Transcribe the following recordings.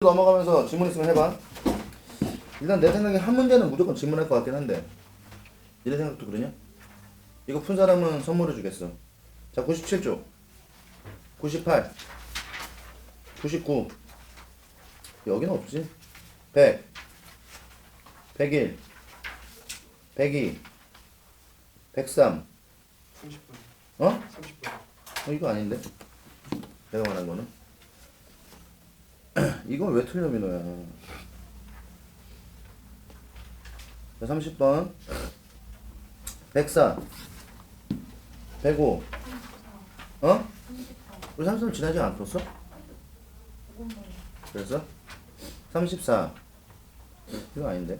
넘어가면서 질문 있으면 해봐. 일단 내 생각에 한 문제는 무조건 질문할 것 같긴 한데. 니네 생각도 그러냐? 이거 푼 사람은 선물을 주겠어. 자, 97쪽. 98. 99. 여기는 없지. 100. 101. 102. 103. 30분. 어? 30분. 어, 이거 아닌데? 내가 말한 거는? 이건 왜 틀려, 민호야? 자, 30번. 104. 105. 어? 우리 33 지나지 않았어? 그래서? 34. 이거 아닌데?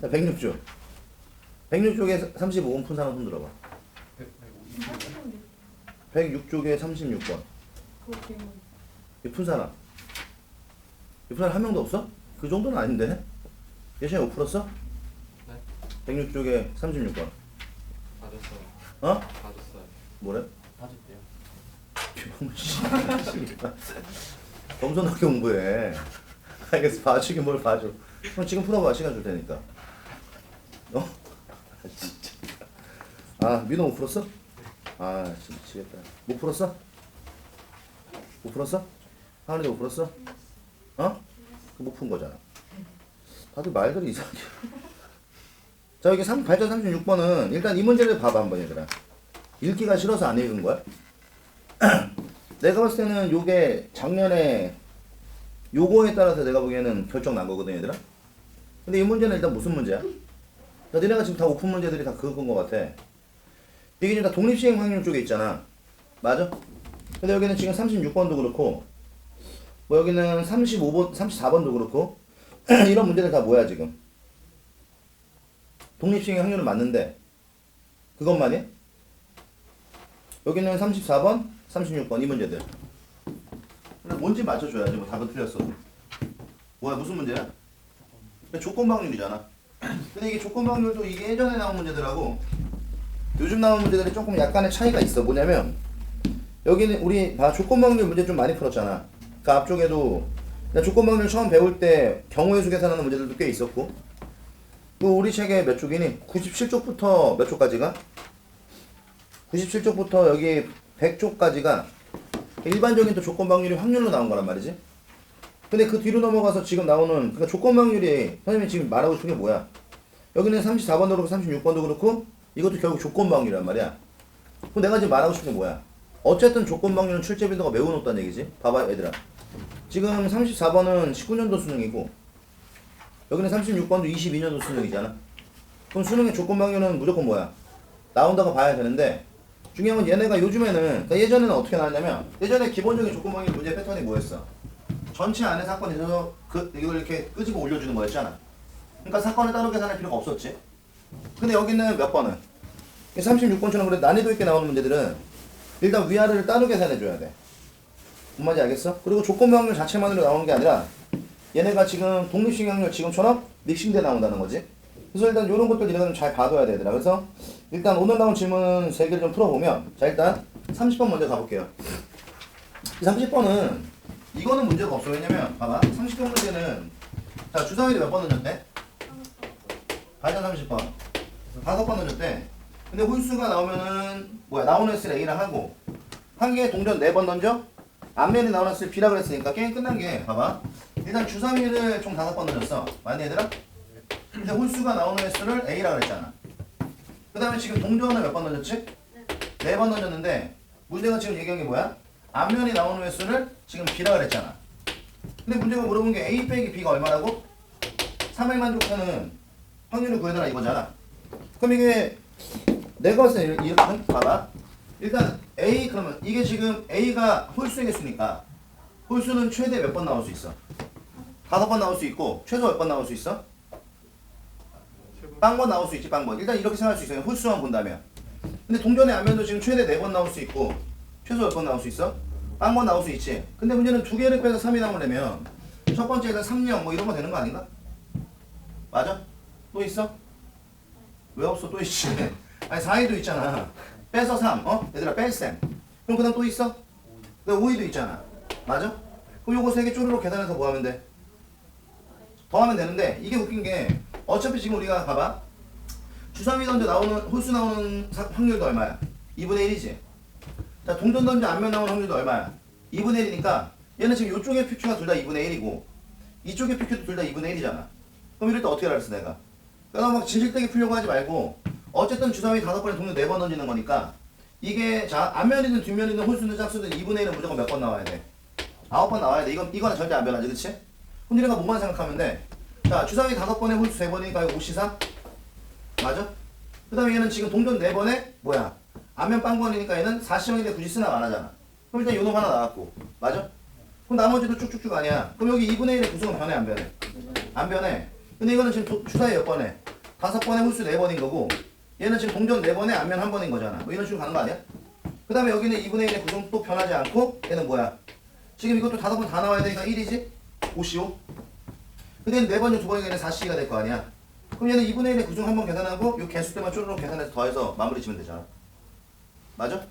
자, 106쪽. 106쪽에 35번 푼 사람 손 들어봐. 106쪽에 36번. 이푼 사람. 이푼 사람 한 명도 없어? 그 정도는 아닌데? 예전에 못 풀었어? 네. 106쪽에 36번. 받았어요. 어? 받았어요. 뭐래? 받았대요. 병신. 겸손하게 공부해. 알겠어. 봐주긴 뭘 봐줘. 그럼 지금 풀어봐. 시간 줄 테니까. 어? 아, 진짜. 아, 민호 못 풀었어? 아, 진짜 미치겠다. 못 풀었어? 못 풀었어? 하은이도 못 풀었어? 어? 못 푼 거잖아. 다들 말들이 이상해. 자, 여기 3, 발전 36번은 일단 이 문제를 봐봐, 한번 얘들아. 읽기가 싫어서 안 읽은 거야? 내가 봤을 때는 요게 작년에 요거에 따라서 내가 보기에는 결정 난 거거든 얘들아 근데 이 문제는 일단 무슨 문제야? 자, 니네가 지금 다 오픈 문제들이 다 그건 거 같아 이게 지금 다 독립시행 확률 쪽에 있잖아 맞아? 근데 여기는 지금 36번도 그렇고 뭐 여기는 35번, 34번도 그렇고 이런 문제들 다 뭐야 지금 독립시행 확률은 맞는데 그것만이야? 여기는 34번, 36번 이 문제들. 뭔지 맞춰줘야지 뭐 답은 틀렸어도. 뭐야 무슨 문제야? 조건 방률이잖아. 근데 이게 조건 방률도 이게 예전에 나온 문제들하고 요즘 나온 문제들이 조금 약간의 차이가 있어. 뭐냐면 여기는 우리 봐 조건 방률 문제 좀 많이 풀었잖아. 그 앞쪽에도 나 조건 방률 처음 배울 때 경우의 수 계산하는 문제들도 꽤 있었고. 그 우리 책에 몇 쪽이니? 97쪽부터 몇 쪽까지가? 97쪽부터 여기 100쪽까지가 일반적인 또 조건 방률이 확률로 나온 거란 말이지. 근데 그 뒤로 넘어가서 지금 나오는 그러니까 조건 방률이 선생님이 지금 말하고 싶은 게 뭐야? 여기는 34번도 그렇고 36번도 그렇고 이것도 결국 조건 방률이란 말이야. 그럼 내가 지금 말하고 싶은 게 뭐야? 어쨌든 조건 방률은 출제 빈도가 매우 높다는 얘기지. 봐봐 얘들아. 지금 34번은 19년도 수능이고 여기는 36번도 22년도 수능이잖아. 그럼 수능의 조건 방률은 무조건 뭐야? 나온다고 봐야 되는데 중요한 건 얘네가 요즘에는 그러니까 예전에는 어떻게 나왔냐면 예전에 기본적인 조건방의 문제 패턴이 뭐였어? 전체 안에 사건이 있어서 그 이걸 이렇게 끄집어 올려주는 거였잖아. 그러니까 사건을 따로 계산할 필요가 없었지. 근데 여기는 몇 번은 36번처럼 그래 난이도 있게 나오는 문제들은 일단 위아래를 따로 계산해 줘야 돼. 뭔 말인지 알겠어? 그리고 조건방률 자체만으로 나오는 게 아니라 얘네가 지금 독립식량률 지금처럼 믹싱돼 나온다는 거지. 그래서 일단 이런 것들 니네가 좀 잘 봐둬야 되더라. 그래서 일단 오늘 나온 질문 세 개를 좀 풀어보면 자 일단 30번 먼저 가볼게요. 이 30번은 이거는 문제가 없어. 왜냐면 봐봐 30번 문제는 자 주사위를 몇번 던졌대? 발전 30번 다섯 번 던졌대. 근데 홀수가 나오면은 뭐야 나오는 횟수를 A랑 하고 한 개에 동전 네 번 던져? 앞면에 나오는 B라 그랬으니까 게임 끝난 게 봐봐 일단 주사위를 총 다섯 번 던졌어. 맞니 얘들아? 근데 홀수가 나오는 횟수를 A라 그랬잖아. 그 다음에 지금 동전을 몇번 던졌지? 네번 던졌는데 문제가 지금 얘기한 게 뭐야? 앞면이 나오는 횟수를 지금 B라 그랬잖아. 근데 문제가 물어본 게 A 빼기 B가 얼마라고? 3을 만족하는 확률을 구해달라 이거잖아. 그럼 이게 내가 봤을 때 이렇게 봐봐. 일단 A 그러면 이게 지금 A가 홀수의 개수니까 홀수는 최대 몇 번 나올 수 있어? 다섯 번 나올 수 있고 최소 몇 번 나올 수 있어? 빵번 나올 수 있지 빵번 일단 이렇게 생각할 수 있어요 홀수만 본다면 근데 동전의 앞면도 지금 최대 4번 나올 수 있고 최소 몇 번 나올 수 있어? 빵번 나올 수 있지 근데 문제는 두 개를 빼서 3이 나오려면 첫 번째에는 3령 뭐 이런 거 되는 거 아닌가? 맞아? 또 있어? 왜 없어 또 있지 아니 4위도 있잖아 빼서 3 어? 얘들아 뺄셈 그럼 그 다음 또 있어? 그 5위도 있잖아 맞아? 그럼 요거 세개 쪼르륵 계산해서 뭐 하면 돼? 더하면 되는데 이게 웃긴 게 어차피 지금 우리가 봐봐 주사위 던져 나오는 홀수 나오는 사- 확률도 얼마야? 2분의 1이지 자 동전 던져 앞면 나오는 확률도 얼마야? 2분의 1이니까 얘는 지금 이쪽의 PQ가 둘 다 2분의 1이고 이쪽의 PQ도 둘 다 2분의 1이잖아 그럼 이럴 때 어떻게 알았어 내가 그러니까 막 진실되게 풀려고 하지 말고 어쨌든 주사위 다섯 번에 동전 네번 던지는 거니까 이게 자 앞면이든 뒷면이든 홀수든 짝수든 2분의 1은 무조건 몇 번 나와야 돼? 아홉 번 나와야 돼. 이건 이거는 절대 안 변하지, 그렇지? 니네가 뭐만 생각하면 돼? 자, 주사위 다섯 번에 홀수 세 번이니까 이거 54? 맞아? 그다음에 얘는 지금 동전 네 번에 뭐야? 앞면 빵번이니까 얘는 40형인데 굳이 쓰나 안 하잖아. 그럼 일단 요놈 하나 나왔고, 맞아? 그럼 나머지도 쭉쭉쭉 아니야. 그럼 여기 2분의 1의 구성은 변해 안 변해? 안 변해. 근데 이거는 지금 도- 주사위 몇 번에? 다섯 번에 홀수 네 번인 거고, 얘는 지금 동전 네 번에 앞면 한 번인 거잖아. 뭐 이런 식으로 가는 거 아니야? 그 다음에 여기는 2분의 1의 구성 또 변하지 않고, 얘는 뭐야? 지금 이것도 다섯 번 다 나와야 되니까 1이지? 5시오? 근데 얘는 네 번중 두 번이니까 얘는 4C가 될 거 아니야? 그럼 얘는 2분의 1의 구중 한번 계산하고 요 개수 때만 쪼르륵 계산해서 더해서 마무리 지면 되잖아. 맞아?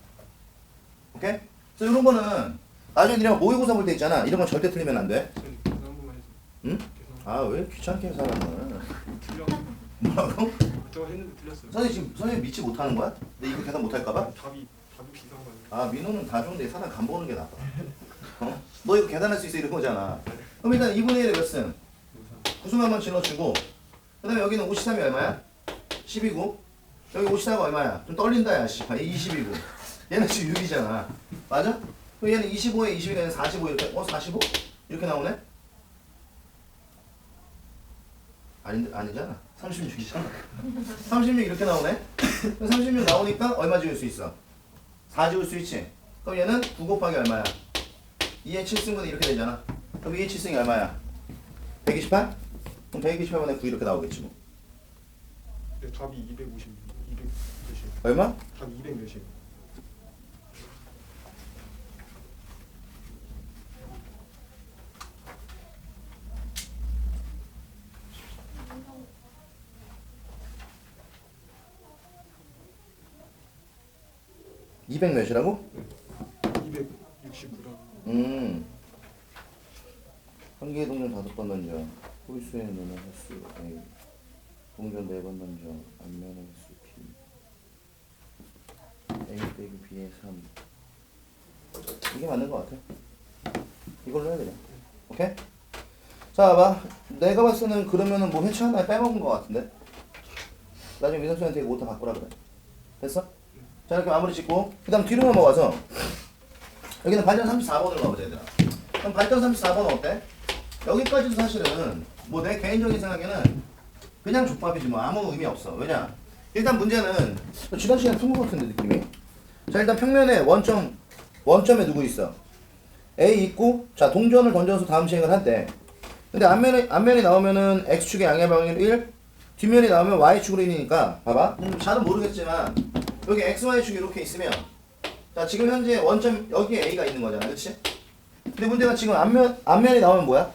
오케이? 그래서 이런 거는 나중에 니네가 모의고사 볼 때 있잖아. 이런 건 절대 틀리면 안 돼. 응? 아 왜 귀찮게 해 사람을. 틀려. 뭐라고? 제가 했는데 틀렸어요. 선생님 지금 선생님 믿지 못하는 거야? 내 이거 계산 못할까봐? 답이 답이 비슷한 거예요. 아 민호는 다 좋은데 사람 간 보는 게 나빠. 어? 너 이거 계산할 수 있어 이런 거잖아. 그럼 일단 2분의 1의 몇 쓴? 구승 한번 질러주고 그 다음에 여기는 53이 얼마야? 10이고 여기 54가 얼마야? 좀 떨린다 야 씨. 20이고 얘는 지금 6이잖아 맞아? 그럼 얘는 25에 22가 45 이렇게 어 45? 이렇게 나오네? 아니, 아니잖아 36이잖아 36 이렇게 나오네 36 나오니까 얼마 지울 수 있어? 4 지울 수 있지 그럼 얘는 9 곱하기 얼마야? 2의 7승분이 이렇게 되잖아 그럼 2의 7승이 얼마야? 128? 그럼 128분의 9 이렇게 나오겠지 뭐. 네, 답이 250, 200 몇이에요? 얼마? 답이 200 몇이에요? 이백 몇이라고? 269랑 음. 한 개의 동전 다섯 번 던져. 홀수에 넣는 횟수 A. 동전 네 번 던져. 앞면의 횟수 P. A 빼기 B의 3. 이게 맞는 것 같아. 이걸로 해야 되냐? 오케이? 자, 봐. 내가 봤을 때는 그러면은 뭐 회차 하나 빼먹은 것 같은데? 나중에 민석 씨한테 이거 오타 바꾸라 그래. 됐어? 자, 이렇게 마무리 짓고. 그 다음 뒤로 넘어가서. 여기는 발전 34번으로 가보자 얘들아 그럼 발전 34번은 어때? 여기까지도 사실은 뭐 내 개인적인 생각에는 그냥 족밥이지 뭐 아무 의미 없어 왜냐 일단 문제는 지난 시간에 푼것 같은데 느낌이 자 일단 평면에 원점 원점에 누구 있어 A 있고 자 동전을 던져서 다음 시행을 한대 근데 앞면에 앞면이 나오면은 x축의 양의 방향 1 뒷면이 나오면 y축으로 1이니까 봐봐 음, 잘은 모르겠지만 여기 x, y축이 이렇게 있으면 자 지금 현재 원점 여기에 A가 있는 거잖아 그치? 근데 문제가 지금 앞면, 앞면이 나오면 뭐야?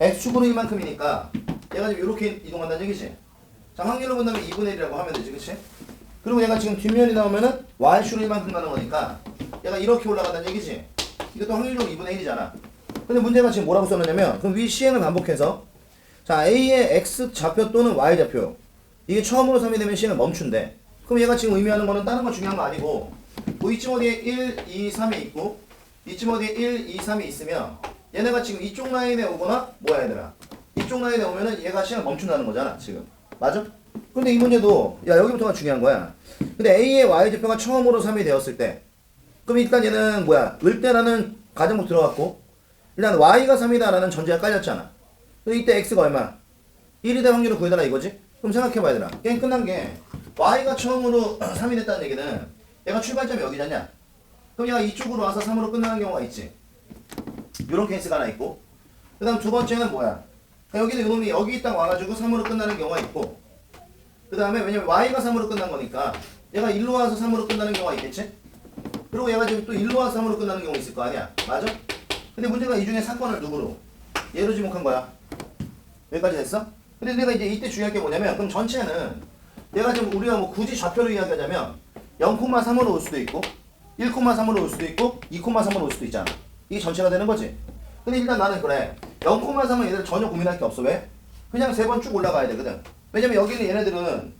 X축으로 1만큼이니까 얘가 지금 이렇게 이동한다는 얘기지 자 확률로 본다면 2분의 1이라고 하면 되지 그치? 그리고 얘가 지금 뒷면이 나오면은 Y축으로 1만큼 가는 거니까 얘가 이렇게 올라간다는 얘기지 이것도 확률적으로 2분의 1이잖아 근데 문제가 지금 뭐라고 써놨냐면 그럼 위 시행을 반복해서 자 A의 X 좌표 또는 Y 좌표 이게 처음으로 3이 되면 시행을 멈춘대 그럼 얘가 지금 의미하는 거는 다른 거 중요한 거 아니고 뭐 이쯤 어디에 1, 2, 3이 있고 이쯤 어디에 1, 2, 3이 있으면 얘네가 지금 이쪽 라인에 오거나 뭐야 얘들아 이쪽 라인에 오면은 얘가 시간 멈춘다는 거잖아 지금 맞아? 근데 이 문제도 야 여기부터가 중요한 거야 근데 A의 Y좌표가 처음으로 3이 되었을 때 그럼 일단 얘는 뭐야 을대라는 가정부 들어갔고 일단 Y가 3이다라는 전제가 깔렸잖아 이때 X가 얼마? 1이 될 확률을 구해달라 이거지? 그럼 생각해봐 얘들아 게임 끝난 게 Y가 처음으로 3이 됐다는 얘기는 얘가 출발점이 여기잖냐? 그럼 얘가 이쪽으로 와서 3으로 끝나는 경우가 있지. 이런 케이스가 하나 있고. 그 다음 두 번째는 뭐야? 여기는 이놈이 여기 딱 와가지고 3으로 끝나는 경우가 있고. 그 다음에 왜냐면 Y가 3으로 끝난 거니까 얘가 일로 와서 3으로 끝나는 경우가 있겠지? 그리고 얘가 지금 또 일로 와서 3으로 끝나는 경우 있을 거 아니야. 맞아? 근데 문제가 이 중에 사건을 누구로? 얘로 지목한 거야. 여기까지 됐어? 근데 내가 이제 이때 중요한 게 뭐냐면 그럼 전체는 얘가 지금 우리가 뭐 굳이 좌표로 이야기하자면 0,3으로 올 수도 있고 1,3으로 올 수도 있고 2,3으로 올 수도 있잖아 이게 전체가 되는 거지. 근데 일단 나는 그래. 0,3은 얘들 전혀 고민할 게 없어. 왜? 그냥 세 번 쭉 올라가야 되거든. 왜냐면 여기는 얘네들은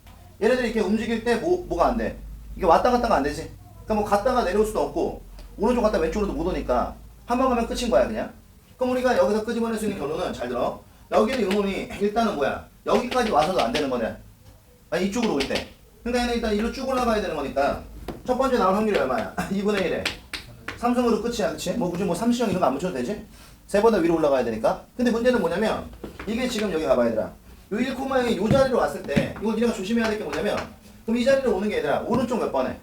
얘네들이 이렇게 움직일 때 뭐, 뭐가 안 돼? 이게 왔다 갔다가 안 되지. 그러니까 뭐 갔다가 내려올 수도 없고 오른쪽 갔다 왼쪽으로도 못 오니까 한 번 가면 끝인 거야 그냥. 그럼 우리가 여기서 끄집어낼 수 있는 결론은 잘 들어. 여기는 요놈이 일단은 뭐야? 여기까지 와서도 안 되는 거냐? 아니 이쪽으로 올 때. 그러니까 얘는 일단 일로 쭉 올라가야 되는 거니까 첫 번째 나올 확률이 얼마야? 2분의 1에 삼성으로 끝이야 그치? 뭐 굳이 뭐 삼시형 이런 거 안 붙여도 되지? 세 번 더 위로 올라가야 되니까 근데 문제는 뭐냐면 이게 지금 여기 가봐 얘들아 요 1,0이 요 자리로 왔을 때 이거 니네가 조심해야 될 게 뭐냐면 그럼 이 자리로 오는 게 얘들아 오른쪽 몇 번에?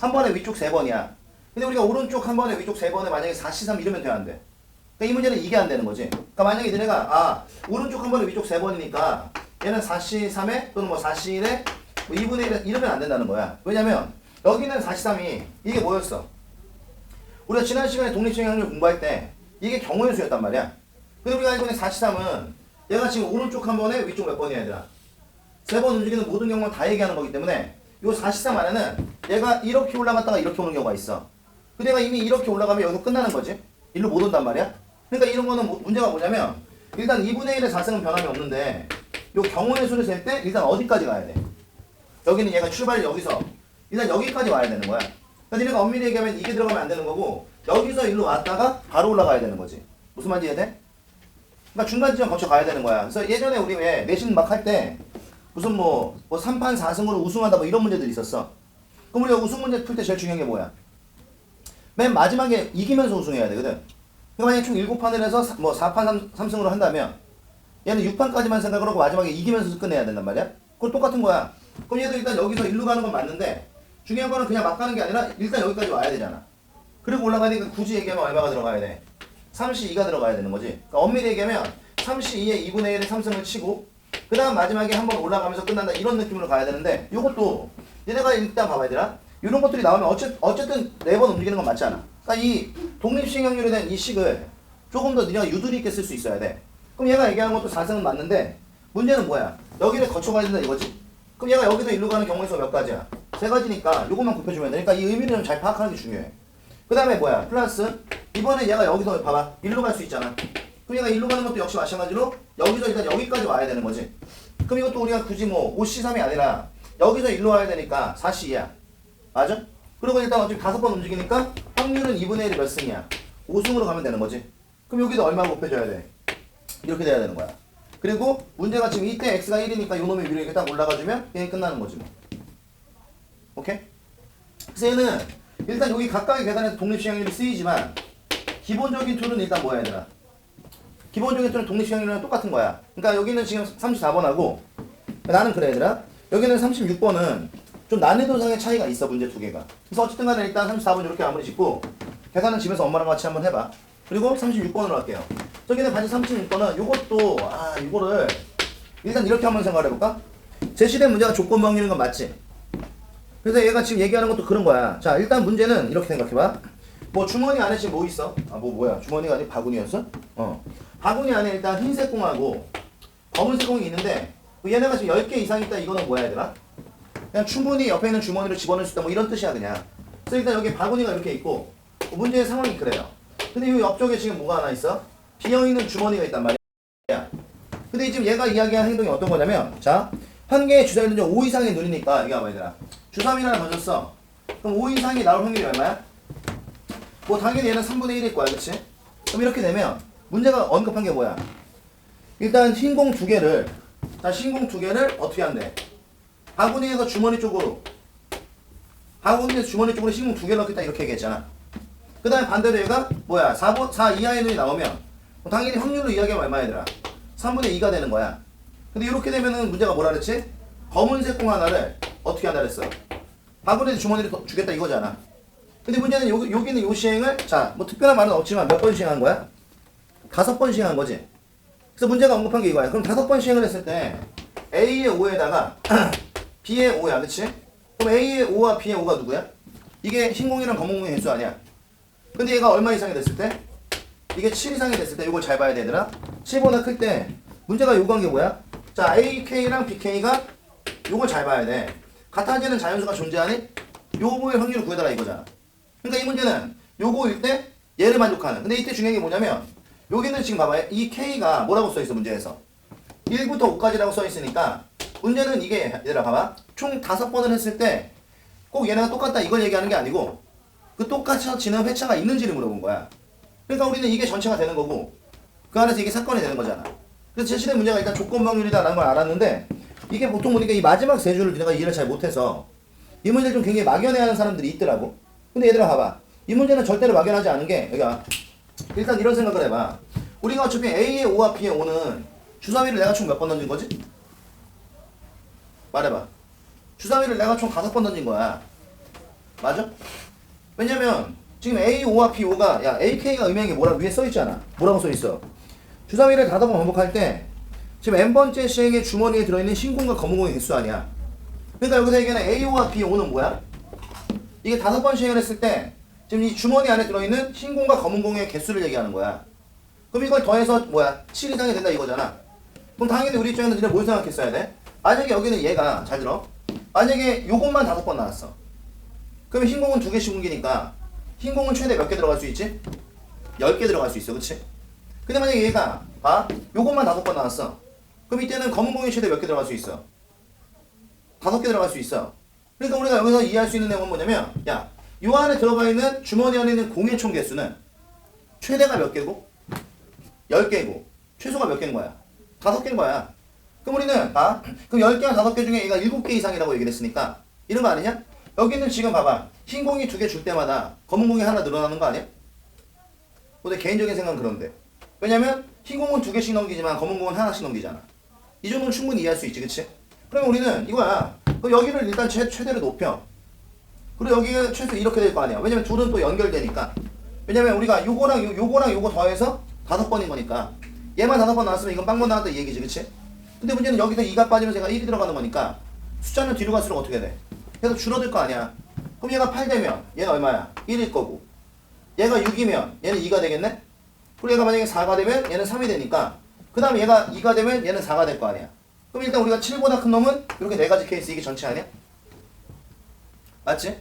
한 번에 위쪽 세 번이야 근데 우리가 오른쪽 한 번에 위쪽 세 번에 만약에 4C3 이러면 돼야 안 돼? 그러니까 이 문제는 이게 안 되는 거지 그러니까 만약에 너네가 아 오른쪽 한 번에 위쪽 세 번이니까 얘는 4C3에 또는 뭐 4C1에 뭐 2분의 1에 이러면 안 된다는 거야 왜냐면 여기는 4C3이 이게 뭐였어? 우리가 지난 시간에 독립시행률 공부할 때 이게 경우의 수였단 말이야. 근데 우리가 알고 있는 4치삼은 얘가 지금 오른쪽 한 번에 위쪽 몇 번이야 얘들아. 세 번 움직이는 모든 경우만 다 얘기하는 거기 때문에 요 4치삼 안에는 얘가 이렇게 올라갔다가 이렇게 오는 경우가 있어. 근데 얘가 이미 이렇게 올라가면 여기서 끝나는 거지. 일로 못 온단 말이야. 그러니까 이런 거는 뭐- 문제가 뭐냐면 일단 2분의 1의 4승은 변함이 없는데 요 경우의 수를 셀 때 일단 어디까지 가야 돼? 여기는 얘가 출발이 여기서 일단 여기까지 와야 되는 거야. 그러니까 니네가 엄밀히 얘기하면 이게 들어가면 안 되는 거고 여기서 일로 왔다가 바로 올라가야 되는 거지. 무슨 말인지 이해돼? 그러니까 중간 지점 거쳐 가야 되는 거야. 그래서 예전에 우리 왜 내신 막 할 때 무슨 뭐, 뭐 3판 4승으로 우승한다 뭐 이런 문제들이 있었어. 그럼 우리가 우승 문제 풀 때 제일 중요한 게 뭐야? 맨 마지막에 이기면서 우승해야 되거든. 만약에 총 7판을 해서 사- 뭐 4판 3, 승으로 한다면 얘는 6판까지만 생각을 하고 마지막에 이기면서 끝내야 된단 말이야. 그거 똑같은 거야. 그럼 얘도 일단 여기서 일로 가는 건 맞는데 중요한 거는 그냥 막 가는 게 아니라 일단 여기까지 와야 되잖아. 그리고 올라가니까 굳이 얘기하면 얼마가 들어가야 돼? 32가 들어가야 되는 거지. 그러니까 엄밀히 얘기하면 32의 2분의 1의 3승을 치고 그 다음 마지막에 한번 올라가면서 끝난다 이런 느낌으로 가야 되는데 이것도 얘네가 일단 봐봐야 되나? 이런 것들이 나오면 어쨌, 어쨌든 네 번 움직이는 건 맞지 않아. 그러니까 이 독립시행률에 대한 이 식을 조금 더 네가 유두리 있게 쓸 수 있어야 돼. 그럼 얘가 얘기하는 것도 4승은 맞는데 문제는 뭐야? 여기를 거쳐가야 된다 이거지? 그럼 얘가 여기서 일로 가는 경우의 수몇 가지야? 세 가지니까 이것만 돼. 그러니까 이 의미를 좀 잘 파악하는 게 중요해. 그 다음에 뭐야? 플러스 이번에 얘가 여기서 봐봐. 일로 갈 수 있잖아. 그럼 얘가 일로 가는 것도 역시 마찬가지로 여기서 일단 여기까지 와야 되는 거지. 그럼 이것도 우리가 굳이 뭐 5C3이 아니라 여기서 일로 와야 되니까 4C야. 맞아? 그리고 일단 어차피 다섯 번 움직이니까 확률은 2분의 1이 몇 승이야? 5승으로 가면 되는 거지. 그럼 여기도 얼마 곱해줘야 돼? 이렇게 돼야 되는 거야. 그리고 문제가 지금 이때 x가 1이니까 요 놈이 위로 이렇게 딱 올라가주면 게임 끝나는 거지 뭐. 오케이? 그래서 얘는 일단 여기 각각의 계산에서 독립시행률이 쓰이지만 기본적인 툴은 일단 뭐야 얘들아? 기본적인 툴은 독립시행률이랑 똑같은 거야. 그러니까 여기는 지금 34번하고 나는 그래 얘들아. 여기는 36번은 좀 난이도상의 차이가 있어 문제 두 개가. 그래서 어쨌든 간에 일단 34번 이렇게 마무리 짓고 계산은 집에서 엄마랑 같이 한번 해봐. 그리고 36번으로 할게요. 저기는 반지 36번은 요것도 아 이거를 일단 이렇게 한번 생각을 해볼까? 제시된 문제가 조건 방률인 건 맞지? 그래서 얘가 지금 얘기하는 것도 그런 거야. 자, 일단 문제는 이렇게 생각해봐. 뭐 주머니 안에 지금 뭐 있어? 아, 뭐 뭐야? 주머니가 아니 바구니였어? 어. 바구니 안에 일단 흰색 공하고 검은색 공이 있는데 그 얘네가 지금 10개 이상 있다 이거는 뭐야 얘들아? 그냥 충분히 옆에 있는 주머니를 집어넣을 수 있다 뭐 이런 뜻이야 그냥. 그래서 일단 여기 바구니가 이렇게 있고 그 문제의 상황이 그래요. 근데 이 옆쪽에 지금 뭐가 하나 있어? 비어있는 주머니가 있단 말이야. 근데 지금 얘가 이야기한 행동이 어떤 거냐면 자, 한 개의 주사위는 이제 5 이상의 눈이니까 이게 봐봐 얘들아. 주사위 하나 던졌어. 그럼 5 이상이 나올 확률이 얼마야? 뭐 당연히 얘는 3분의 1일 거야 그치? 그럼 이렇게 되면 문제가 언급한 게 뭐야? 일단 흰 공 두 개를 자 흰 공 두 개를 어떻게 한대? 바구니에서 주머니 쪽으로. 바구니에서 주머니 쪽으로 흰공 두 개를 넣겠다 이렇게 얘기했잖아. 그 다음에 반대로 얘가 뭐야? 4, 4 이하의 눈이 나오면 뭐 당연히 확률로 이야기하면 얼마 얘들아? 3분의 2가 되는 거야. 근데 이렇게 되면은 문제가 뭐라 그랬지? 검은색 공 하나를 어떻게 한다 그랬어? 바구니에 주머니를 더 주겠다 이거잖아. 근데 문제는 여기, 여기는 요 시행을 자 뭐 특별한 말은 없지만 몇 번 시행한 거야? 다섯 번 시행한 거지. 그래서 문제가 언급한 게 이거야. 그럼 다섯 번 시행을 했을 때 A의 5에다가 B의 5야 그치? 그럼 A의 5와 B의 5가 누구야? 이게 흰공이랑 검은공의 횟수 아니야 근데 얘가 얼마 이상이 됐을 때? 이게 7 이상이 됐을 때 이걸 잘 봐야 되더라. 7보다 클 때 문제가 요구한 게 뭐야? 자, AK랑 BK가 요걸 잘 봐야 돼. 같아지는 자연수가 존재하니 요거의 확률을 구해달라 이거잖아. 그러니까 이 문제는 요거일 때 얘를 만족하는. 근데 이때 중요한 게 뭐냐면 여기는 지금 봐봐요. 이 K가 뭐라고 써 있어 문제에서 1부터 5까지라고 써 있으니까 문제는 이게 얘들아 봐봐. 총 다섯 번을 했을 때 꼭 얘네가 똑같다 이걸 얘기하는 게 아니고 그 똑같이지는 회차가 있는지를 물어본 거야. 그러니까 우리는 이게 전체가 되는 거고 그 안에서 이게 사건이 되는 거잖아. 그래서 제시된 문제가 일단 조건방률이다라는 걸 알았는데 이게 보통 우리가 이 마지막 세 줄을 내가 이해를 잘 못해서 이 문제를 좀 굉장히 막연해하는 사람들이 있더라고. 근데 얘들아 봐봐. 이 문제는 절대로 막연하지 않은 게 여기가 일단 이런 생각을 해봐. 우리가 어차피 A의 5와 B의 5는 주사위를 내가 총 몇 번 던진 거지? 말해봐. 주사위를 내가 총 다섯 번 던진 거야. 맞아? 왜냐면 지금 A5와 B5가 야 AK가 의미하는 게 뭐라고 위에 써 있잖아. 뭐라고 써 있어? 주사위를 다섯 번 반복할 때 지금 n번째 시행의 주머니에 들어있는 흰공과 검은공의 개수 아니야. 그러니까 여기서 얘기하는 A5와 B5는 뭐야? 이게 다섯 번 시행을 했을 때 지금 이 주머니 안에 들어있는 흰공과 검은공의 개수를 얘기하는 거야. 그럼 이걸 더해서 뭐야? 7 이상이 된다 이거잖아. 그럼 당연히 우리 입장에서 니네 뭘 생각했어야 돼? 만약에 여기는 얘가 잘 들어. 만약에 요것만 다섯 번 나왔어. 그러면 흰공은 두 개씩 옮기니까 흰 공은 최대 몇 개 들어갈 수 있지? 10개 들어갈 수 있어. 그치? 근데 만약에 얘가 봐. 요것만 다섯 번 나왔어. 그럼 이때는 검은 공이 최대 몇 개 들어갈 수 있어? 다섯 개 들어갈 수 있어. 그러니까 우리가 여기서 이해할 수 있는 내용은 뭐냐면 야, 요 안에 들어가 있는 주머니 안에 있는 공의 총 개수는 최대가 몇 개고? 10개고 최소가 몇 개인 거야? 다섯 개인 거야. 그럼 우리는 봐. 그럼 10개와 다섯 개 중에 얘가 7개 이상이라고 얘기를 했으니까 이런 거 아니냐? 여기는 지금 봐봐. 흰 공이 두 개 줄 때마다 검은 공이 하나 늘어나는 거 아니야? 뭐내 개인적인 생각은 그런데. 왜냐면 흰 공은 두 개씩 넘기지만 검은 공은 하나씩 넘기잖아. 이 정도는 충분히 이해할 수 있지, 그치? 그러면 우리는 이거야. 그럼 여기를 일단 최, 최대로 높여. 그리고 여기가 최소 이렇게 될 거 아니야. 왜냐면 둘은 또 연결되니까. 왜냐면 우리가 요거랑 요, 요거랑 요거 더해서 다섯 번인 거니까. 얘만 다섯 번 나왔으면 이건 빵번 나왔다 이 얘기지, 그치? 근데 문제는 여기서 2가 빠지면서 얘가 1이 들어가는 거니까 숫자는 뒤로 갈수록 어떻게 돼? 계속 줄어들 거 아니야. 그럼 얘가 8 되면 얘는 얼마야? 1일 거고. 얘가 6이면 얘는 2가 되겠네? 그리고 얘가 만약에 4가 되면 얘는 3이 되니까 그 다음에 얘가 2가 되면 얘는 4가 될 거 아니야. 그럼 일단 우리가 7보다 큰 놈은 이렇게 네 가지 케이스 이게 전체 아니야? 맞지?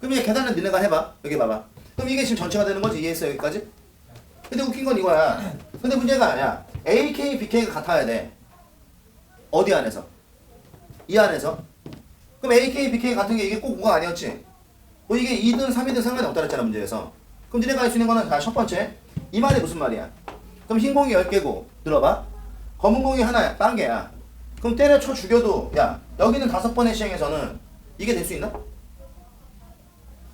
그럼 얘 계산을 니네가 해봐. 여기 봐봐. 그럼 이게 지금 전체가 되는 거지? 이해했어 여기까지? 근데 웃긴 건 이거야. 근데 문제가 아니야. AK, BK가 같아야 돼. 어디 안에서? 이 안에서? 그럼 AK, BK 같은 게 이게 꼭 5가 아니었지? 뭐 이게 2든 3이든 상관이 없다 그랬잖아 문제에서. 그럼 니네가 할 수 있는 거는 자, 첫 번째. 이 말이 무슨 말이야? 그럼 흰 공이 10개고 들어봐. 검은 공이 하나야. 딴 개야. 그럼 때려쳐 죽여도 야 여기는 다섯 번의 시행에서는 이게 될 수 있나?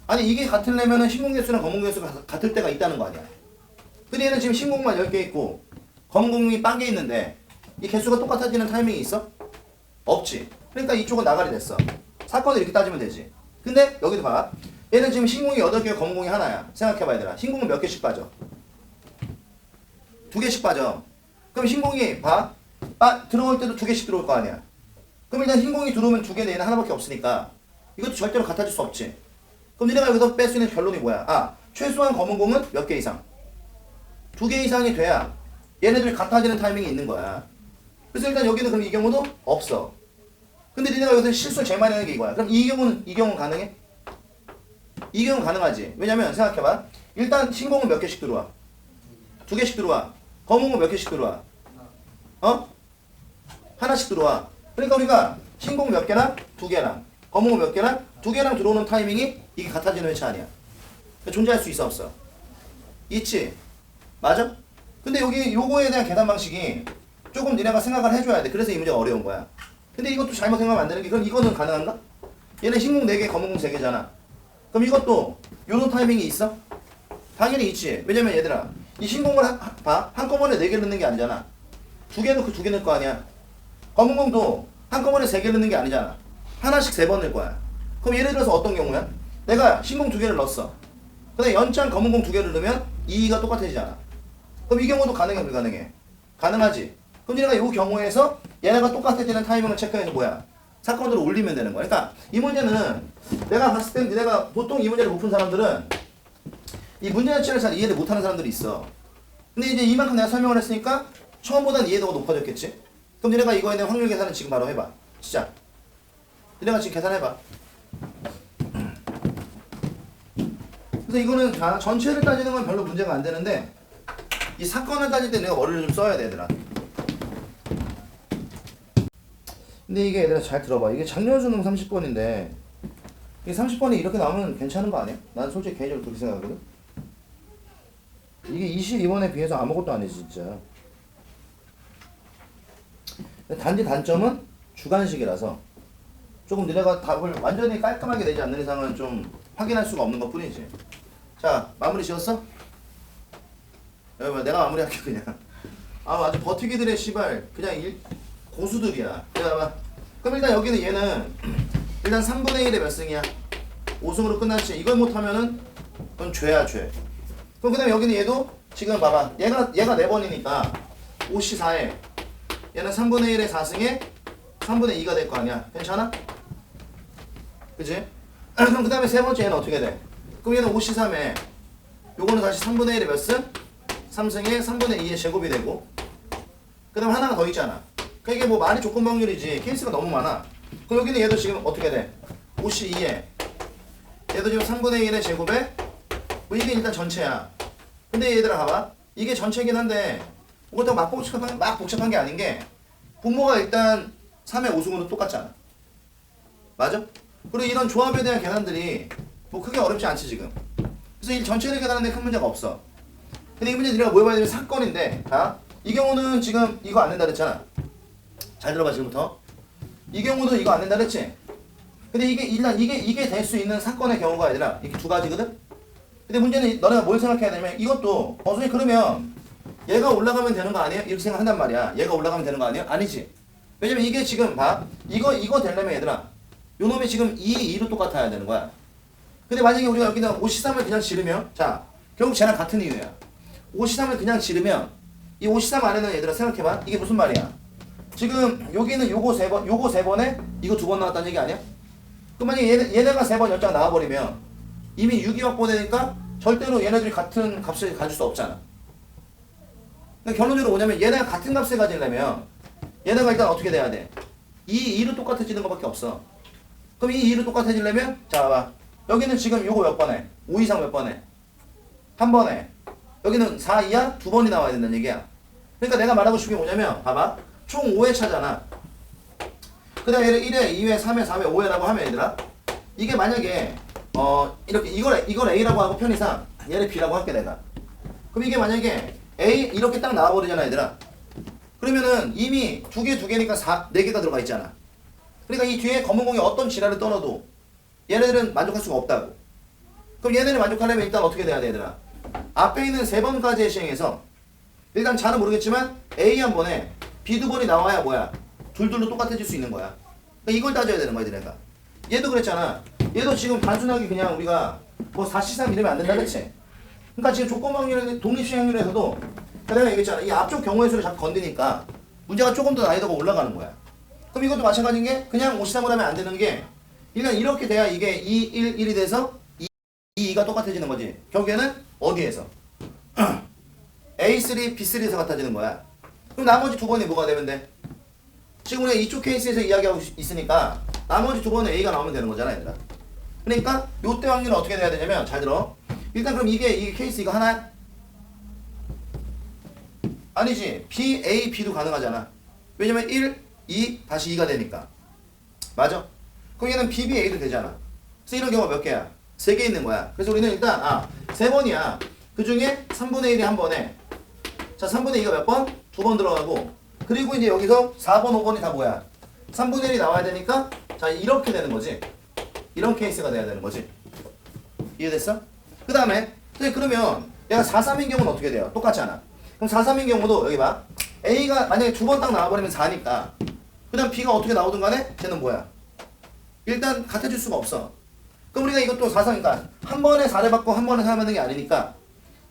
아니 이게 같으려면은 흰 공 개수랑 검은 개수가 같- 같을 때가 있다는 거 아니야. 근데 얘는 지금 흰 공만 10개 있고 검은 공이 빵개 있는데 이 개수가 똑같아지는 타이밍이 있어? 없지. 그러니까 이쪽은 나가리 됐어. 사건을 이렇게 따지면 되지. 근데 여기도 봐. 얘는 지금 흰공이 8개, 검은 공이 하나야. 생각해봐 얘들아. 흰공은 몇 개씩 빠져? 두 개씩 빠져. 그럼 흰공이 봐. 아 들어올 때도 두 개씩 들어올 거 아니야. 그럼 일단 흰공이 들어오면 두 개는 얘는 하나밖에 없으니까 이것도 절대로 같아질 수 없지. 그럼 니네가 여기서 뺄 수 있는 결론이 뭐야? 아 최소한 검은 공은 몇 개 이상? 두 개 이상이 돼야 얘네들이 같아지는 타이밍이 있는 거야. 그래서 일단 여기는 그럼 이 경우도 없어. 근데 니네가 여기서 실수 제일 많이 하는 게 이거야. 그럼 이 경우는 이 경우는 가능해? 이 경우는 가능하지. 왜냐면 생각해봐. 일단 흰공은 몇 개씩 들어와? 두 개씩 들어와. 검은 건몇 개씩 들어와? 어? 하나씩 들어와. 그러니까 우리가 흰공 몇 개랑 두 개랑 검은 건몇 개랑 두 개랑 들어오는 타이밍이 이게 같아지는 회차 아니야. 존재할 수 있어 없어? 있지. 맞아? 근데 여기 요거에 대한 계산 방식이 조금 니네가 생각을 해줘야 돼. 그래서 이 문제가 어려운 거야. 근데 이것도 잘못 생각하면 안 되는 게 그럼 이거는 가능한가? 얘는 흰공 4개, 검은공 3개잖아. 그럼 이것도 요런 타이밍이 있어? 당연히 있지. 왜냐면 얘들아 이 흰공을 한, 한- 봐. 한꺼번에 4개 넣는 게 아니잖아. 두 개 넣고 두 개 넣을 거 아니야. 검은공도 한꺼번에 3개 넣는 게 아니잖아. 하나씩 세번 넣을 거야. 그럼 예를 들어서 어떤 경우야? 내가 흰공 두 개를 넣었어. 근데 연장 검은공 두 개를 넣으면 이의가 똑같아지잖아. 그럼 이 경우도 가능해 불가능해? 가능하지. 그럼 얘가 이 경우에서 얘네가 똑같아지는 타이밍을 체크해서 뭐야? 사건으로 올리면 되는 거야. 그러니까 이 문제는 내가 봤을 땐 내가 보통 이 문제를 못 푼 사람들은 이 문제 자체를 잘 이해를 못하는 사람들이 있어. 근데 이제 이만큼 내가 설명을 했으니까 처음보다는 이해도가 높아졌겠지? 그럼 니네가 이거에 대한 확률 계산을 지금 바로 해봐. 시작. 니네가 지금 계산해봐. 그래서 이거는 다 전체를 따지는 건 별로 문제가 안 되는데 이 사건을 따질 때 내가 머리를 좀 써야 돼 얘들아 근데 이게 얘들아 잘 들어봐. 이게 작년 수능 30번인데 이 30번이 이렇게 나오면 괜찮은 거 아니야? 난 솔직히 개인적으로 그렇게 생각하거든. 이게 22번에 비해서 아무것도 아니지 진짜. 단지 단점은 주관식이라서 조금 너네가 답을 완전히 깔끔하게 내지 않는 이상은 좀 확인할 수가 없는 것 뿐이지. 자 마무리 지었어? 여러분 내가 마무리할게 그냥. 아 아주 버티기들의 씨발. 그냥 일, 고수들이야 자봐 그럼 일단 여기는 얘는 일단 3분의 1의 몇 승이야 5승으로 끝났지 이걸 못하면은 그건 죄야 죄 그럼 그 다음에 여기는 얘도 지금 봐봐 얘가 얘가 4 번이니까 5시 4에 얘는 3분의 1의 4승에 3분의 2가 될 거 아니야 괜찮아? 그지? 그럼 그 다음에 세 번째 얘는 어떻게 돼? 그럼 얘는 5시 3에 요거는 다시 3분의 1의 몇 승? 3승에 3분의 2의 제곱이 되고 그 다음 하나가 더 있잖아 그러니까 이게 뭐 많이 조건 확률이지. 케이스가 너무 많아. 그럼 여기는 얘도 지금 어떻게 돼? 5시 2에. 얘도 지금 3분의 1의 제곱에? 뭐 이게 일단 전체야. 근데 얘들아 봐봐. 이게 전체긴 한데 그렇다고 막 복잡한, 막 복잡한 게 아닌 게 분모가 일단 3의 5승으로 똑같잖아. 맞아? 그리고 이런 조합에 대한 계산들이 뭐 크게 어렵지 않지 지금. 그래서 이 전체를 계산하는데 큰 문제가 없어. 근데 이 문제 우리가 뭐 해봐야 되면 사건인데 아? 이 경우는 지금 이거 안 된다 그랬잖아 잘 들어봐 지금부터. 이 경우도 이거 안 된다 그랬지? 근데 이게 일단 이게 이게 될 수 있는 사건의 경우가 아니라 이렇게 두 가지거든? 근데 문제는 너네가 뭘 생각해야 되냐면 이것도 어 선생님 그러면 얘가 올라가면 되는 거 아니에요? 이렇게 생각한단 말이야. 얘가 올라가면 되는 거 아니에요? 아니지. 왜냐면 이게 지금 봐. 이거 이거 되려면 얘들아 요 놈이 지금 2, 2로 똑같아야 되는 거야. 근데 만약에 우리가 여기다 53을 그냥 지르면 자 결국 쟤랑 같은 이유야. 53을 그냥 지르면 이 53 안에는 얘들아 생각해 봐. 이게 무슨 말이야 지금 여기는 요거 세 번 요거 세 번에 이거 두 번 나왔다는 얘기 아니야? 그럼 만약에 얘네, 얘네가 세번 연장 나와버리면 이미 6이 확보되니까 절대로 얘네들이 같은 값을 가질 수 없잖아 그러니까 결론적으로 뭐냐면 얘네가 같은 값을 가지려면 얘네가 일단 어떻게 돼야 돼? 2, 2로 똑같아지는 것밖에 없어 그럼 이 2로 똑같아지려면 자 봐봐 여기는 지금 요거 몇 번에? 5 이상 몇 번에? 한 번에 여기는 4 이하 두 번이 나와야 된다는 얘기야 그러니까 내가 말하고 싶은 게 뭐냐면 봐봐 총 5회 차잖아. 그 다음에 얘를 1회, 2회, 3회, 4회, 5회라고 하면 얘들아. 이게 만약에 어 이렇게 이걸 이걸 A라고 하고 편의상 얘를 B라고 할게 내가. 그럼 이게 만약에 A 이렇게 딱 나와버리잖아 얘들아. 그러면은 이미 두 개 두 개니까 4, 네 개가 들어가 있잖아. 그러니까 이 뒤에 검은 공이 어떤 지랄을 떨어도 얘네들은 만족할 수가 없다고. 그럼 얘네를 만족하려면 일단 어떻게 돼야 돼 얘들아? 앞에 있는 세 번까지의 시행에서 일단 잘은 모르겠지만 A 한 번에 B 두 번이 나와야 뭐야? 둘둘로 똑같아질 수 있는 거야. 그러니까 이걸 따져야 되는 거야 얘들아 얘도 그랬잖아. 얘도 지금 단순하게 그냥 우리가 뭐 4시상 이러면 안 된다 그랬지 그러니까 지금 조건 확률 독립시행률에서도 내가 얘기했잖아. 이 앞쪽 경우의 수를 자꾸 건드니까 문제가 조금 더 난이도가 올라가는 거야. 그럼 이것도 마찬가지인 게 그냥 53을 하면 안 되는 게 일단 이렇게 돼야 이게 2, 1, 1이 돼서 2, 2, 2가 똑같아지는 거지. 결국에는 어디에서? A3, B3에서 같아지는 거야 그럼 나머지 두 번이 뭐가 되면 돼? 지금 우리가 이쪽 케이스에서 이야기하고 있- 있으니까 나머지 두 번은 A가 나오면 되는 거잖아 얘들아. 그러니까 요때 확률은 어떻게 돼야 되냐면 잘 들어. 일단 그럼 이게 이 케이스 이거 하나 아니지. B, A, B도 가능하잖아. 왜냐면 1, 2, 다시 2가 되니까. 맞아? 그럼 얘는 B, B, A도 되잖아. 그래서 이런 경우가 몇 개야? 세 개 있는 거야. 그래서 우리는 일단 아, 세 번이야. 그 중에 3분의 1이 한 번에. 자 3분의 2가 몇 번? 두 번 들어가고 그리고 이제 여기서 4번, 5번이 다 뭐야? 3분의 1이 나와야 되니까 자 이렇게 되는 거지 이런 케이스가 돼야 되는 거지 이해됐어? 그 다음에 그러면 얘가 4, 3인 경우는 어떻게 돼요? 똑같잖아 그럼 4, 3인 경우도 여기 봐 A가 만약에 두 번 딱 나와버리면 4니까 그 다음 B가 어떻게 나오든 간에 쟤는 뭐야? 일단 같아질 수가 없어 그럼 우리가 이것도 4, 3이니까 한 번에 4를 받고 한 번에 4를 받는 게 아니니까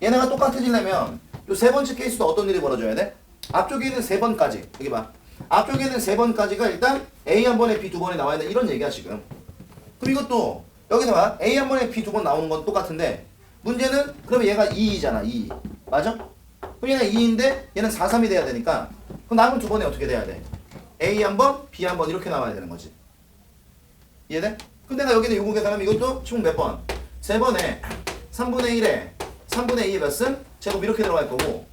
얘네가 똑같아지려면 요세 번째 케이스도 어떤 일이 벌어져야 돼? 앞쪽에 있는 세 번까지 여기 봐 앞쪽에 있는 세 번까지가 일단 A 한 번에 B 두 번에 나와야 돼 이런 얘기야 지금 그럼 이것도 여기서 봐 A 한 번에 B 두 번 나오는 건 똑같은데 문제는 그러면 얘가 2잖아 2 맞아? 그럼 얘는 2인데 얘는 4, 3이 돼야 되니까 그럼 남은 두 번에 어떻게 돼야 돼? A 한 번, B 한 번 이렇게 나와야 되는 거지 이해돼? 근데 내가 여기는 요거 계산하면 이것도 총 몇 번? 세 번에 3분의 1에 3분의 2의 몇 승? 제곱 이렇게 들어갈 거고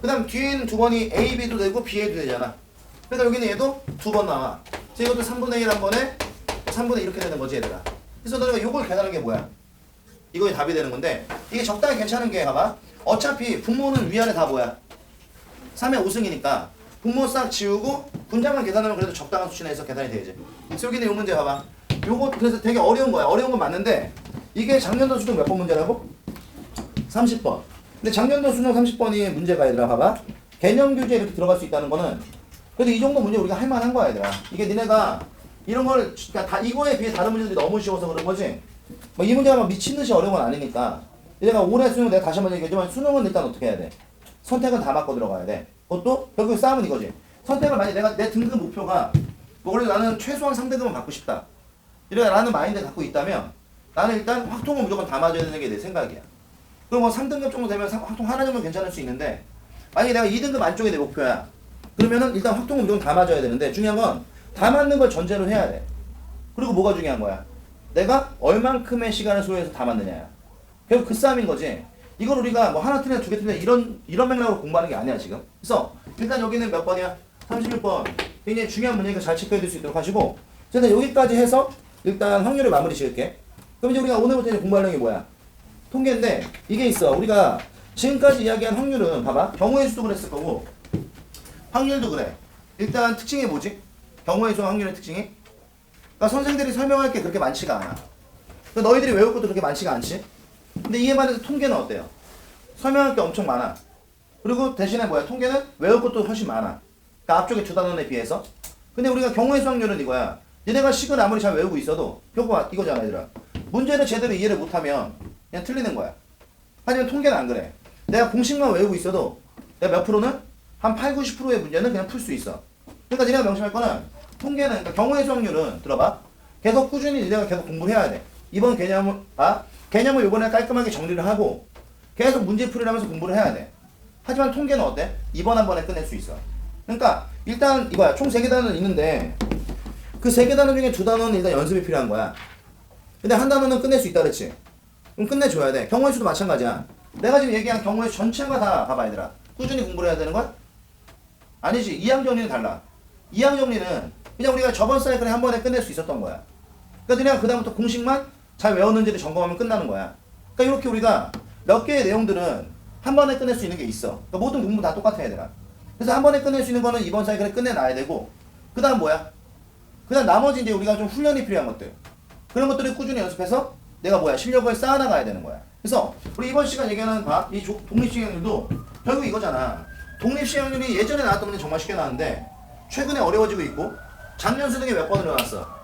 그 다음 뒤에 있는 두 번이 A, B도 되고 B에도 되잖아. 그러니까 여기는 얘도 두 번 나와. 그래서 이것도 3분의 1 한 번에 3분의 이렇게 되는 거지 얘들아. 그래서 너네가 이걸 계산하는 게 뭐야? 이거에 답이 되는 건데 이게 적당히 괜찮은 게 봐봐. 어차피 분모는 위아래 다 뭐야? 3의 5승이니까 분모 싹 지우고 분자만 계산하면 그래도 적당한 수치 내에서 계산이 되지. 그래서 여기는 이 문제 봐봐. 요거 그래서 되게 어려운 거야. 어려운 건 맞는데 이게 작년도 수능 몇 번 문제라고? 30번 근데 작년도 수능 30번이 문제가 얘들아 봐봐. 개념 교재 이렇게 들어갈 수 있다는 거는 그래도 이 정도 문제 우리가 할 만한 거야 얘들아. 이게 니네가 이런 걸 그러니까 다 이거에 비해 다른 문제들이 너무 쉬워서 그런 거지. 뭐 이 문제가 막 미친 듯이 어려운 건 아니니까. 내가 올해 수능 내가 다시 한번 얘기하지만 수능은 일단 어떻게 해야 돼? 선택은 다 맞고 들어가야 돼. 그것도 결국 싸움은 이거지. 선택을 만약 내가 내 등급 목표가 뭐 그래도 나는 최소한 상대급은 받고 싶다. 이래라는 마인드 갖고 있다면 나는 일단 확통은 무조건 다 맞아야 되는 게 내 생각이야 그럼 뭐 3등급 정도 되면 상- 확통 하나 정도 괜찮을 수 있는데 만약에 내가 2등급 안쪽이 내 목표야. 그러면은 일단 확통은 무조건 다 맞아야 되는데 중요한 건 다 맞는 걸 전제로 해야 돼. 그리고 뭐가 중요한 거야? 내가 얼만큼의 시간을 소요해서 다 맞느냐야. 결국 그 싸움인 거지. 이걸 우리가 뭐 하나 틀리나 두개 틀리나 이런 이런 맥락으로 공부하는 게 아니야 지금. 그래서 일단 여기는 몇 번이야? 31번. 굉장히 중요한 문제니까 잘 체크해 둘 수 있도록 하시고. 자, 일단 여기까지 해서 일단 확률을 마무리 지을게. 그럼 이제 우리가 오늘부터 이제 공부하는 게 뭐야 통계인데 이게 있어. 우리가 지금까지 이야기한 확률은 봐봐. 경우의 수도 그랬을 거고 확률도 그래. 일단 특징이 뭐지? 경우의 수 확률의 특징이? 그러니까 선생들이 설명할 게 그렇게 많지가 않아. 그러니까 너희들이 외울 것도 그렇게 많지가 않지? 근데 이에 반해서 통계는 어때요? 설명할 게 엄청 많아. 그리고 대신에 뭐야? 통계는 외울 것도 훨씬 많아. 그러니까 앞쪽에 두 단원에 비해서. 근데 우리가 경우의 수 확률은 이거야. 얘네가 식을 아무리 잘 외우고 있어도 결국 이거잖아 얘들아. 문제를 제대로 이해를 못하면 그냥 틀리는 거야. 하지만 통계는 안 그래. 내가 공식만 외우고 있어도 내가 몇 프로는? 한 8, 90%의 문제는 그냥 풀 수 있어. 그러니까 니네가 명심할 거는 통계는 그러니까 경우의 수 확률은 들어봐. 계속 꾸준히 니네가 계속 공부를 해야 돼. 이번 개념을 아 개념을 이번에 깔끔하게 정리를 하고 계속 문제 풀이를 하면서 공부를 해야 돼. 하지만 통계는 어때? 이번 한 번에 끝낼 수 있어. 그러니까 일단 이거야. 총 세 개 단어는 있는데 그 세 개 단어 중에 두 단어는 일단 연습이 필요한 거야. 근데 한 단어는 끝낼 수 있다 그랬지 그럼 끝내줘야 돼. 수도 마찬가지야. 내가 지금 얘기한 경우의 수 전체가 다 봐봐 얘들아. 꾸준히 공부를 해야 되는 거야? 아니지. 이항 정리는 달라. 이항 정리는 그냥 우리가 저번 사이클에 한 번에 끝낼 수 있었던 거야. 그러니까 그냥 그다음부터 공식만 잘 외웠는지를 점검하면 끝나는 거야. 그러니까 이렇게 우리가 몇 개의 내용들은 한 번에 끝낼 수 있는 게 있어. 그러니까 모든 공부 다 똑같아 얘들아. 그래서 한 번에 끝낼 수 있는 거는 이번 사이클에 끝내놔야 되고 그 다음 뭐야? 그 다음 나머지 이제 우리가 좀 훈련이 필요한 것들. 그런 것들을 꾸준히 연습해서 내가 뭐야 실력을 쌓아나가야 되는 거야 그래서 우리 이번 시간 얘기하는 봐이 독립시행률도 결국 이거잖아 독립시행률이 예전에 나왔던 문제 정말 쉽게 나왔는데 최근에 어려워지고 있고 작년 수능에 몇 번으로 나왔어?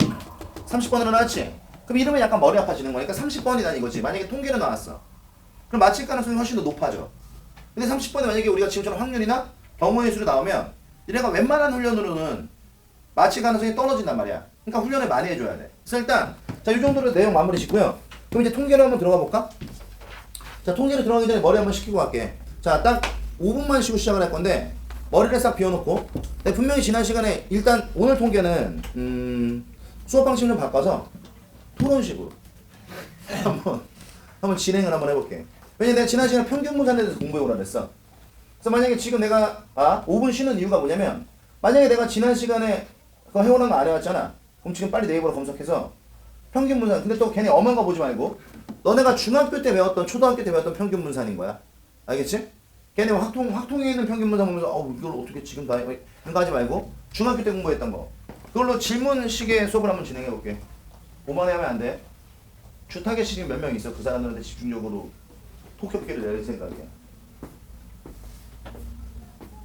30번으로 나왔지? 그럼 이러면 약간 머리 아파지는 거니까 30번이다 이거지 만약에 통계로 나왔어 그럼 맞힐 가능성이 훨씬 더 높아져 근데 30번에 만약에 우리가 지금처럼 확률이나 경우의 수로 나오면 얘네가 웬만한 훈련으로는 맞힐 가능성이 떨어진단 말이야. 그러니까 훈련을 많이 해줘야 돼. 그래서 일단 자 이 정도로 내용 마무리 짓고요. 그럼 이제 통계로 한번 들어가 볼까? 자 통계로 들어가기 전에 머리 한번 식히고 갈게. 자 딱 5분만 쉬고 시작을 할 건데 머리를 싹 비워놓고 내가 분명히 지난 시간에 일단 오늘 통계는 음, 수업 방식을 좀 바꿔서 토론식으로 한번 한번 진행을 한번 해볼게. 왜냐 내가 지난 시간에 평균 분산에 대해서 공부해오라 그랬어. 그래서 만약에 지금 내가 아 5분 쉬는 이유가 뭐냐면 만약에 내가 지난 시간에 그거 해오는 거 안 해왔잖아 그럼 지금 빨리 네이버로 검색해서 평균 분산. 근데 또 괜히 엄한 거 보지 말고. 너네가 중학교 때 배웠던 초등학교 때 배웠던 평균 분산인 거야. 알겠지? 걔네 확통, 확통에 있는 평균 분산 보면서 어 이걸 어떻게 지금 다 해? 그거 하지 말고. 중학교 때 공부했던 거. 그걸로 질문식의 수업을 한번 진행해 볼게. 오만하면 안 돼. 주타겟이 지금 몇 명 있어? 그 사람들한테 집중적으로 폭격기를 내릴 생각이야